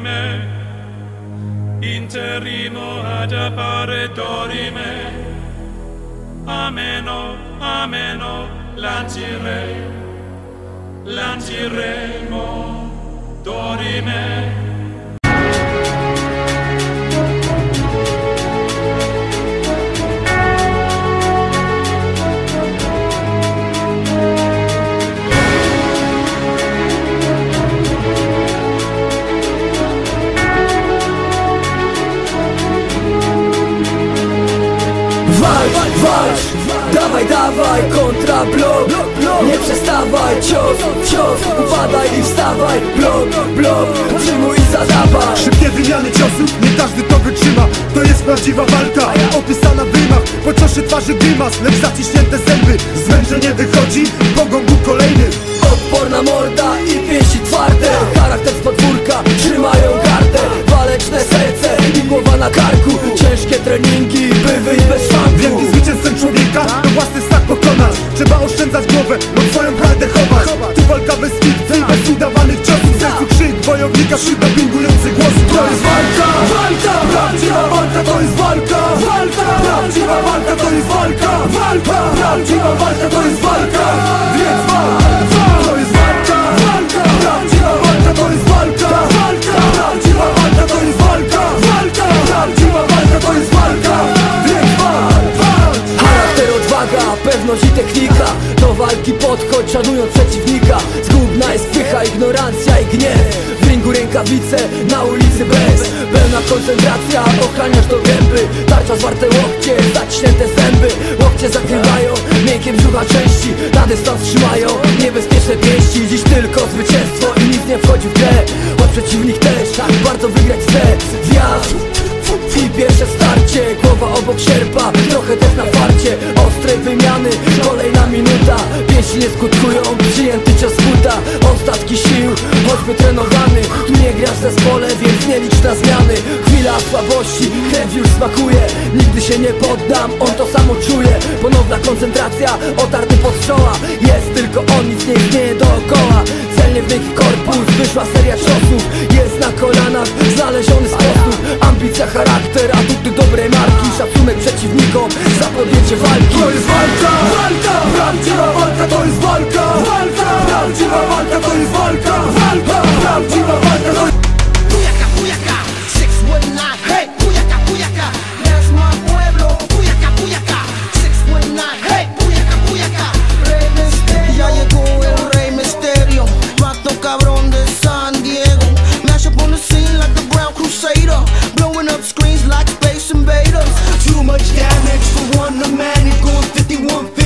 dorime interimo ad appare dorime. Ameno ameno lancire lanciremo dorime Walcz, dawaj, dawaj, kontra blok. Nie przestawaj, cios, cios, upadaj i wstawaj. Blok, blok, przyjmuj i zadawaj. Szybkie wymiany ciosów, nie każdy to wytrzyma. To jest prawdziwa walka, opisana w rymach. Po cioszy twarzy grymas, lecz zaciśnięte zęby. Zmęczenie wychodzi, pogą był kolejny Odporna morda i pięści twarde. Charakter z podwórka, trzymają gardę. Waleczne serce i głowa na karku. Ciężkie treningi, walka. Prawdziwa walka to jest walka. Więc walka, to jest walka. Walka, prawdziwa walka to jest walka. Walka, prawdziwa walka to jest walka. Walka, prawdziwa walka to jest walka. Więc walka. Charakter, odwaga, pewność i technika. Do walki podchodź, szanując przeciwnika rękawice, na ulicy bez. Pełna koncentracja, ochraniasz do gęby. Tarcza zwarte łokcie, zaciśnięte zęby. Łokcie zakrywają, miękkie brzucha części. Na dystans trzymają, niebezpieczne pięści. Dziś tylko zwycięstwo i nic nie wchodzi w grę. Choć przeciwnik też, tak bardzo wygrać chce Wjazd i pierwsze starcie, głowa obok sierpa Trochę też na farcie, ostrej wymiany. Kolejna minuta, pięści nie skutkują Przyjęty cios buta, ostatki sił Choćby trenowany, nie grasz w zespole Więc nie licz na zmiany. Chwila słabości, krew już smakuje. Nigdy się nie poddam, on to samo czuje. Ponowna koncentracja, otarty pod czoła. Jest tylko on, nic nie istnieje dookoła. Celnie w korpus, wyszła seria ciosów. Jest na kolanach, znaleziony sposób much damage for one man. It 51